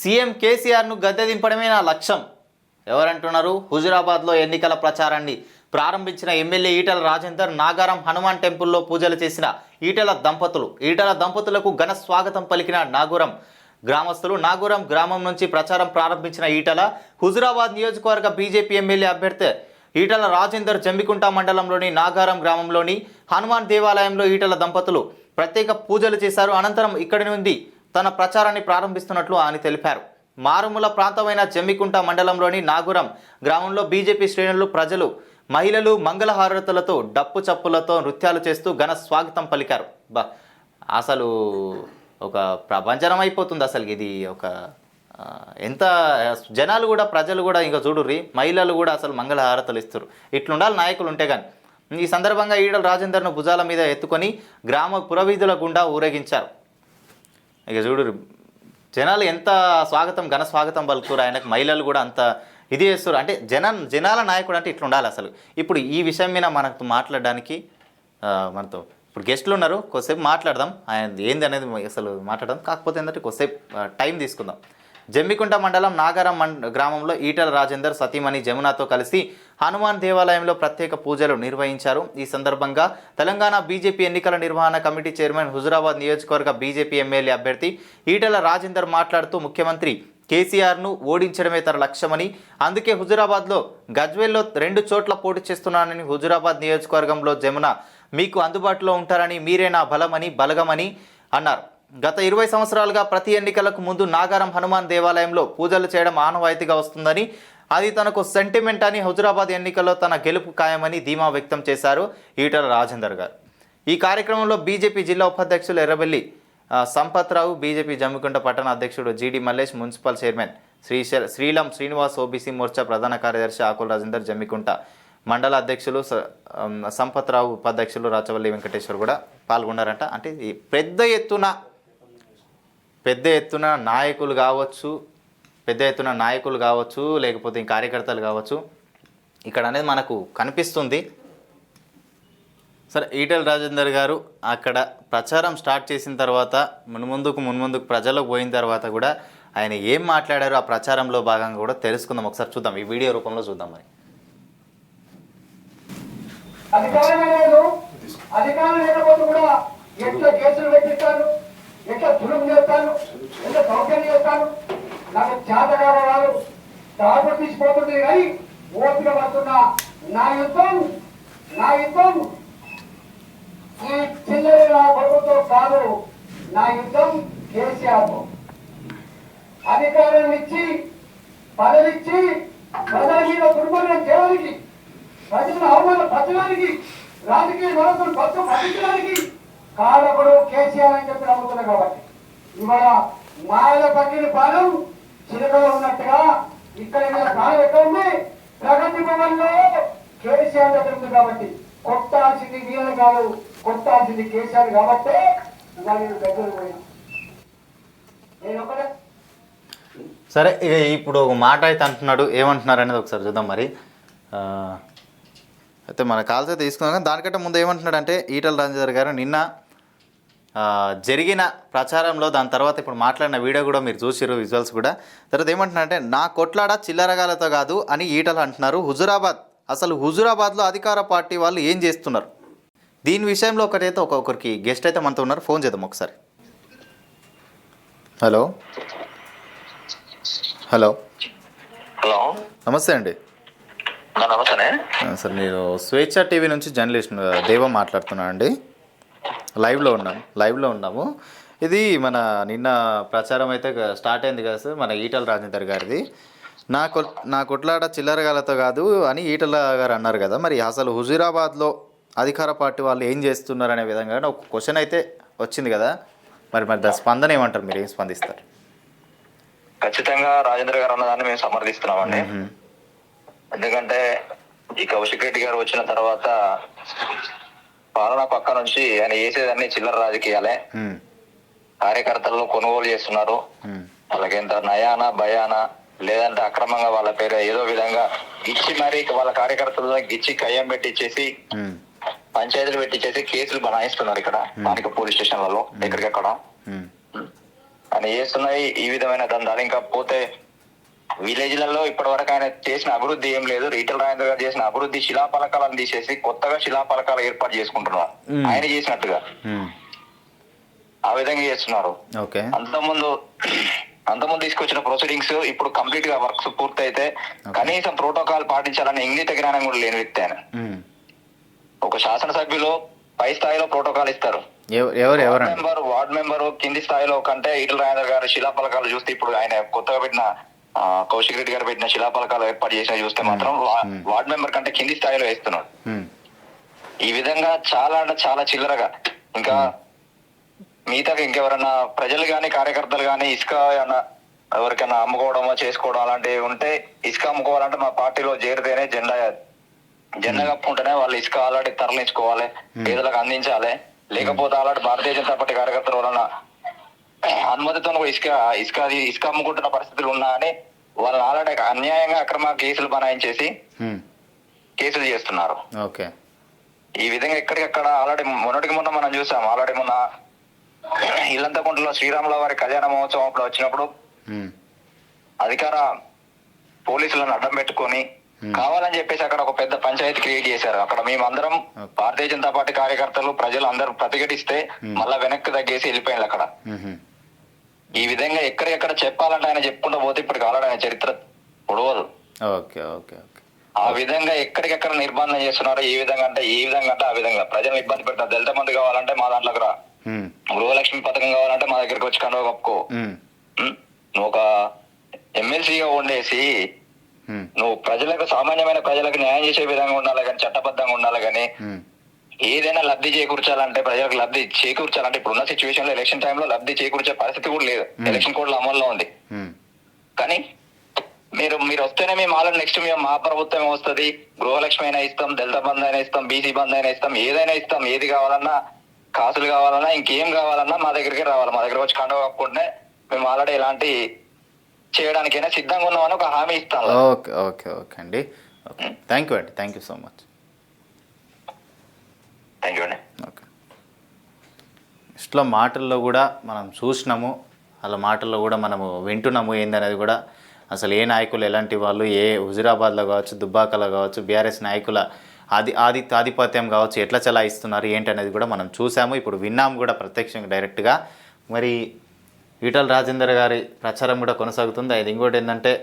CM కేసీఆర్ను గద్దె దింపడమే నా లక్ష్యం. ఎవరంటున్నారు? హుజురాబాద్లో ఎన్నికల ప్రచారాన్ని ప్రారంభించిన ఎమ్మెల్యే ఈటల రాజేందర్ నాగారం హనుమాన్ టెంపుల్లో పూజలు చేసిన ఈటల దంపతులు. ఈటల దంపతులకు ఘన స్వాగతం పలికిన నాగురం గ్రామస్తులు నాగురం గ్రామం నుంచి ప్రచారం ప్రారంభించిన ఈటల హుజురాబాద్ నియోజకవర్గ బీజేపీ ఎమ్మెల్యే అభ్యర్థి ఈటల రాజేందర్ జంబికుంట మండలంలోని నాగారం గ్రామంలోని హనుమాన్ దేవాలయంలో ఈటల దంపతులు ప్రత్యేక పూజలు చేశారు. అనంతరం ఇక్కడి నుండి తన ప్రచారాన్ని ప్రారంభిస్తున్నట్లు ఆయన తెలిపారు. మారుమూల ప్రాంతమైన జమ్మికుంట మండలంలోని నాగురం గ్రామంలో బీజేపీ శ్రేణులు ప్రజలు మహిళలు మంగళహారతులతో డప్పు చప్పులతో నృత్యాలు చేస్తూ ఘన స్వాగతం పలికారు. బా అసలు ఒక ప్రభంజనం అయిపోతుంది అసలు ఇది ఒక ఎంత జనాలు కూడా ప్రజలు కూడా ఇంకా చూడుర్రి మహిళలు కూడా అసలు మంగళహారతలు ఇస్తారు ఇట్లుండాలి నాయకులు ఉంటే కానీ ఈ సందర్భంగా ఈడల రాజేందర్ను భుజాల మీద ఎత్తుకొని గ్రామ పురవీధుల గుండా ఊరేగించారు. ఇక చూడు జనాలు ఎంత స్వాగతం ఘన స్వాగతం పలుకుతారు ఆయనకు మహిళలు కూడా అంత ఇది చేస్తారు. అంటే జన జనాల నాయకుడు అంటే ఇట్లా ఉండాలి అసలు. ఇప్పుడు ఈ విషయం మీద మనకు మాట్లాడడానికి మనతో ఇప్పుడు గెస్ట్లు ఉన్నారు కొద్దిసేపు మాట్లాడదాం. ఆయన ఏంది అనేది అసలు మాట్లాడదాం. కాకపోతే ఏంటంటే కొద్దిసేపు టైం తీసుకుందాం. జమ్మికుంట మండలం నాగారం మండ గ్రామంలో ఈటల రాజేందర్ సతీమణి జమునాతో కలిసి హనుమాన్ దేవాలయంలో ప్రత్యేక పూజలు నిర్వహించారు. ఈ సందర్భంగా తెలంగాణ బీజేపీ ఎన్నికల నిర్వహణ కమిటీ చైర్మన్ హుజురాబాద్ నియోజకవర్గ బీజేపీ ఎమ్మెల్యే అభ్యర్థి ఈటల రాజేందర్ మాట్లాడుతూ ముఖ్యమంత్రి కేసీఆర్ను ఓడించడమే తన లక్ష్యమని అందుకే హుజురాబాద్లో గజ్వేల్లో రెండు చోట్ల పోటీ చేస్తున్నానని హుజురాబాద్ నియోజకవర్గంలో జమున మీకు అందుబాటులో ఉంటారని మీరే నా బలమని బలగమని అన్నారు. గత ఇరవై సంవత్సరాలుగా ప్రతి ఎన్నికలకు ముందు నాగారం హనుమాన్ దేవాలయంలో పూజలు చేయడం ఆనవాయితీగా వస్తుందని అది తనకు సెంటిమెంట్ అని హుజురాబాద్ ఎన్నికల్లో తన గెలుపు ఖాయమని ధీమా వ్యక్తం చేశారు ఈటల రాజేందర్ గారు. ఈ కార్యక్రమంలో బీజేపీ జిల్లా ఉపాధ్యక్షులు ఎర్రబెల్లి సంపత్రావు బీజేపీ జమ్మికుంట పట్టణ అధ్యక్షుడు జీడి మల్లేష్ మున్సిపల్ చైర్మన్ శ్రీశ శ్రీలం శ్రీనివాస్ ఓబీసీ మోర్చా ప్రధాన కార్యదర్శి ఆకుల రాజేందర్ జమ్మికుంట మండల అధ్యక్షులు సంపత్రావు ఉపాధ్యక్షులు రాచవల్లి వెంకటేశ్వర్ కూడా పాల్గొన్నారంట. అంటే ఈ పెద్ద ఎత్తున పెద్ద ఎత్తున నాయకులు కావచ్చు పెద్ద ఎత్తున నాయకులు కావచ్చు లేకపోతే కార్యకర్తలు కావచ్చు ఇక్కడ అనేది మనకు కనిపిస్తుంది. సరే ఈటెల రాజేందర్ గారు అక్కడ ప్రచారం స్టార్ట్ చేసిన తర్వాత మున్ముందుకు మున్ముందుకు ప్రజలకు పోయిన తర్వాత కూడా ఆయన ఏం మాట్లాడారో ఆ ప్రచారంలో భాగంగా కూడా తెలుసుకుందాం. ఒకసారి చూద్దాం. ఈ వీడియో రూపంలో చూద్దాం మరి. అధికారం లేదు. అధికారం లేకపోతే కూడా ఎట్లా కేసులు పెట్టిస్తాను ఎట్లా దురం చేస్తాను ఎట్లా సౌకర్యం చేస్తాను నాకు చేత కావాలి దాడు తీసిపోతుంది కానీ ఓపిక పడుతున్న. నా యుద్ధం నా యుద్ధం ఈ చిల్లరి నా కొడుకుతో కాదు నా యుద్ధం కేసీఆర్ అధికారం ఇచ్చి పదవిచ్చి ప్రజల మీద దుర్మరణం చేయడానికి ప్రజలను అవమానం అవమానపరచడానికి రాజకీయ వ్యవస్థను పక్క పట్టించడానికి కారకుడు కేసీఆర్ అని చెప్పి నమ్ముతున్నా కాబట్టి. ఇవాళ మాయల పట్టిన పాలెం చిలకలో ఉన్నట్టుగా ఇక్కడ మీద ప్రాణం ఎక్కడ ఉంది ప్రగతి భవన్లో కేసీఆర్ దగ్గర ఉంది కాబట్టి కొట్టాల్సింది వీళ్ళని కాదు కొట్టాల్సింది కేసీఆర్ కాబట్టి ఇవాళ నేను దగ్గర పోయినా. నేను ఒకటే. సరే ఇక ఇప్పుడు ఒక మాట అయితే అంటున్నాడు ఏమంటున్నారు అనేది ఒకసారి చూద్దాం మరి. అయితే మన కాల్స్ అయితే తీసుకున్నాం కానీ దానికంటే ముందు ఏమంటున్నాడు అంటే ఈటల రాజేందర్ గారు నిన్న జరిగిన ప్రచారంలో దాని తర్వాత ఇప్పుడు మాట్లాడిన వీడియో కూడా మీరు చూసిరు విజువల్స్ కూడా. తర్వాత ఏమంటున్నారంటే నా కొట్లాడ చిల్లరగాలతో కాదు అని ఈటలు అంటున్నారు. హుజురాబాద్ అసలు హుజురాబాద్లో అధికార పార్టీ వాళ్ళు ఏం చేస్తున్నారు? దీని విషయంలో ఒకటైతే ఒక్కొక్కరికి గెస్ట్ అయితే మనతో ఉన్నారు. ఫోన్ చేద్దాం ఒకసారి. హలో. హలో. హలో. నమస్తే అండి. నమస్తే సార్ నేను స్వేచ్ఛ టీవీ నుంచి జర్నలిస్ట్ దేవ మాట్లాడుతున్నాను అండి. లైవ్లో ఉన్నాం లైవ్లో ఉన్నాము. ఇది మన నిన్న ప్రచారం అయితే స్టార్ట్ అయింది కదా సార్ మన ఈటల రాజేందర్ గారిది. నా కొ నా కొట్లాట చిల్లరగాలతో కాదు అని ఈటల గారు అన్నారు కదా మరి అసలు హుజూరాబాద్లో అధికార పార్టీ వాళ్ళు ఏం చేస్తున్నారు అనే విధంగా ఒక క్వశ్చన్ అయితే వచ్చింది కదా. మరి మరి దాని స్పందన ఏమంటారు? మీరు ఏం స్పందిస్తారు? ఖచ్చితంగా రాజేంద్ర గారు అన్నదాన్ని మేము సమర్థిస్తున్నామండి. ఎందుకంటే ఈ కౌశిక్ రెడ్డి గారు వచ్చిన తర్వాత పాలన పక్క నుంచి ఆయన చేసేదన్నీ చిల్లర రాజకీయాలే. కార్యకర్తలను కొనుగోలు చేస్తున్నారు మ్మ్. వాళ్ళకి ఎంత నయాన భయాన లేదంటే అక్రమంగా వాళ్ళ పేరు ఏదో విధంగా గిచ్చి మరి వాళ్ళ కార్యకర్తలను గిచ్చి కయ్యం పెట్టించేసి. పంచాయతీలు పెట్టించేసి కేసులు బనాయిస్తున్నారు ఇక్కడ స్థానిక పోలీస్ స్టేషన్లలో ఎక్కడికెక్కడ మ్మ్. ఆయన చేస్తున్నది ఈ విధమైన దందాలు ఇంకా పోతే విలేజ్లలో ఇప్పటి వరకు ఆయన చేసిన అభివృద్ధి ఏం లేదు. రీటల్ రాజేంద్ర గారు చేసిన అభివృద్ధి శిలాపలకాలను తీసేసి కొత్తగా శిలాపలకాలు ఏర్పాటు చేసుకుంటున్నారు. ఆయన చేసినట్టుగా. ఆ విధంగా చేస్తున్నారు. అంతకుముందు అంతకుముందు తీసుకొచ్చిన ప్రొసీడింగ్స్ ఇప్పుడు కంప్లీట్గా వర్క్స్ పూర్తయితే కనీసం ప్రోటోకాల్ పాటించాలని ఇంగిత జ్ఞానం కూడా లేని వ్యక్తి ఆయన. ఒక శాసనసభ్యులు పై స్థాయిలో ప్రోటోకాల్ ఇస్తారు. ఎవ- ఎవరు మెంబర్ వార్డ్ మెంబర్ కింది స్థాయిలో కంటే ఈటల రాజేంద్ర గారు శిలాపలకాలు చూస్తే ఇప్పుడు ఆయన కొత్తగా పెట్టిన కౌశిక్ రెడ్డి గారు పెట్టిన శిలాపలకాలు ఏర్పాటు చేసిన చూస్తే మాత్రం వార్డ్ మెంబర్ కంటే కింది స్థాయిలో వేస్తున్నాడు. ఈ విధంగా చాలా అంటే చాలా చిల్లరగా. ఇంకా మిగతా ఇంకెవరన్నా ప్రజలు గాని కార్యకర్తలు గాని ఇసుక ఎవరికైనా అమ్ముకోవడమో చేసుకోవడం అలాంటివి ఉంటే ఇసుక అమ్ముకోవాలంటే మా పార్టీలో చేరితేనే జెండా జెండా కప్పుకుంటేనే వాళ్ళు ఇసుక ఆల్రెడీ తరలించుకోవాలి పేదలకు అందించాలి. లేకపోతే అలాంటి భారతీయ జనతా పార్టీ కార్యకర్తల వలన అనుమతితో ఇసుక ఇసుక ఇసుక అమ్ముకుంటున్న పరిస్థితులు ఉన్నా అని వాళ్ళని ఆల్రెడీ అన్యాయంగా అక్రమ కేసులు బనాయించేసి కేసులు చేస్తున్నారు. ఓకే. ఈ విధంగా ఎక్కడికక్కడ ఆల్రెడీ మొన్నటికి మొన్న మనం చూసాం. ఆల్రెడీ మొన్న ఇల్లంతకుంటలో శ్రీరాముల వారి కళ్యాణ మహోత్సవం అప్పుడు వచ్చినప్పుడు అధికార పోలీసులను అడ్డం పెట్టుకొని కావాలని చెప్పేసి అక్కడ ఒక పెద్ద పంచాయతీ క్రియేట్ చేశారు. అక్కడ మేమందరం భారతీయ జనతా పార్టీ కార్యకర్తలు ప్రజలు అందరూ ప్రతిఘటిస్తే మళ్ళా వెనక్కి తగ్గేసి వెళ్ళిపోయారు అక్కడ. ఈ విధంగా ఎక్కడికెక్కడ చెప్పాలంటే ఆయన చెప్పుకుంటూ పోతే ఇప్పుడు ఆల్రెడీ ఆయన చరిత్ర పొడవదు. Okay okay okay. ఆ విధంగా ఎక్కడికెక్కడ నిర్బంధం చేస్తున్నారు ఏ విధంగా అంటే ఏ విధంగా అంటే ఆ విధంగా. ప్రజలను ఇబ్బంది పెడతారు దళిత మంది కావాలంటే మా దాంట్లోకి రా. గృహలక్ష్మి పథకం కావాలంటే మా దగ్గరికి వచ్చి కండువ కప్పుకో? నువ్వు ఒక ఎమ్మెల్సీగా ఉండేసి నువ్వు ప్రజలకు సామాన్యమైన ప్రజలకు న్యాయం చేసే విధంగా ఉండాలి కానీ చట్టబద్ధంగా ఉండాలి కానీ ఏదైనా లబ్ధి చేకూర్చాలంటే ప్రజలకు లబ్ధి చేకూర్చాలంటే ఇప్పుడున్న సిచ్యువేషన్లో ఎలక్షన్ టైంలో లబ్ధి చేకూర్చే పరిస్థితి కూడా లేదు. ఎలక్షన్ కోడ్ అమల్లో ఉంది. ఉమ్, కానీ మీరు మీరు వస్తేనే మేము ఆల్రెడీ నెక్స్ట్ మేము మా ప్రభుత్వం వస్తుంది. గృహలక్ష్మి అయినా ఇస్తాం దళిత బంధు అయినా ఇస్తాం బీసీ బంధు అయినా ఇస్తాం ఏదైనా ఇస్తాం ఏది కావాలన్నా కాసులు కావాలన్నా ఇంకేం కావాలన్నా మా దగ్గరికి రావాలి. మా దగ్గర వచ్చి కండువ కప్పుకుంటే మేము ఆల్రెడీ ఎలాంటి చేయడానికైనా సిద్ధంగా ఉన్నామని ఒక హామీ ఇస్తాం. ఓకే ఓకే ఓకే అండి. థ్యాంక్ యూ అండి. Thank you so much thank you అండి ఓకే ఫస్ట్లో మాటల్లో కూడా మనం చూసినాము. వాళ్ళ మాటల్లో కూడా మనము వింటున్నాము ఏందనేది కూడా. అసలు ఏ నాయకులు ఎలాంటి వాళ్ళు ఏ హుజురాబాద్లో కావచ్చు దుబ్బాకలో కావచ్చు బీఆర్ఎస్ నాయకుల ఆది ఆది ఆధిపత్యం కావచ్చు ఎట్లా చలాయిస్తున్నారు ఏంటి అనేది కూడా మనం చూసాము. ఇప్పుడు విన్నాము కూడా ప్రత్యక్షంగా డైరెక్ట్గా. మరి ఈటల రాజేందర్ గారి ప్రచారం కూడా కొనసాగుతుంది. అది ఇంకోటి ఏంటంటే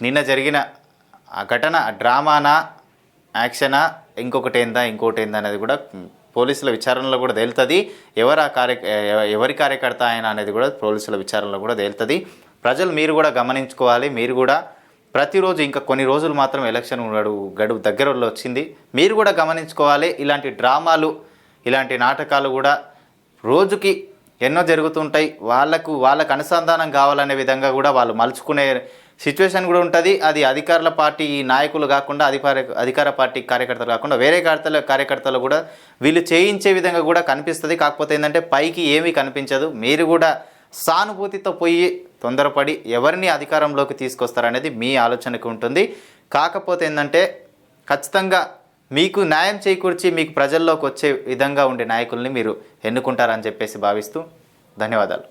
నిన్న జరిగిన ఆ ఘటన డ్రామానా యాక్షనా ఇంకొకటి ఏందా ఇంకోటి ఏందా అనేది కూడా పోలీసుల విచారణలో కూడా తేలుతుంది. ఎవరు ఆ కార్య ఎవరి కార్యకర్త ఆయన అనేది కూడా పోలీసుల విచారణలో కూడా తేలుతుంది. ప్రజలు మీరు కూడా గమనించుకోవాలి. మీరు కూడా ప్రతిరోజు ఇంకా కొన్ని రోజులు మాత్రం ఎలక్షన్ గడువు గడువు దగ్గరలో వచ్చింది. మీరు కూడా గమనించుకోవాలి. ఇలాంటి డ్రామాలు ఇలాంటి నాటకాలు కూడా రోజుకి ఎన్నో జరుగుతుంటాయి. వాళ్ళకు వాళ్ళకు అనుసంధానం కావాలనే విధంగా కూడా వాళ్ళు మలుచుకునే సిచ్యువేషన్ కూడా ఉంటుంది. అది అధికారుల పార్టీ నాయకులు కాకుండా అధికార అధికార పార్టీ కార్యకర్తలు కాకుండా వేరే కార్తల కార్యకర్తలు కూడా వీళ్ళు చేయించే విధంగా కూడా కనిపిస్తుంది. కాకపోతే ఏంటంటే పైకి ఏమీ కనిపించదు. మీరు కూడా సానుభూతితో పోయి తొందరపడి ఎవరిని అధికారంలోకి తీసుకొస్తారనేది మీ ఆలోచనకు ఉంటుంది. కాకపోతే ఏంటంటే ఖచ్చితంగా మీకు న్యాయం చేకూర్చి మీకు ప్రజల్లోకి వచ్చే విధంగా ఉండే నాయకుల్ని మీరు ఎన్నుకుంటారని చెప్పేసి భావిస్తూ ధన్యవాదాలు.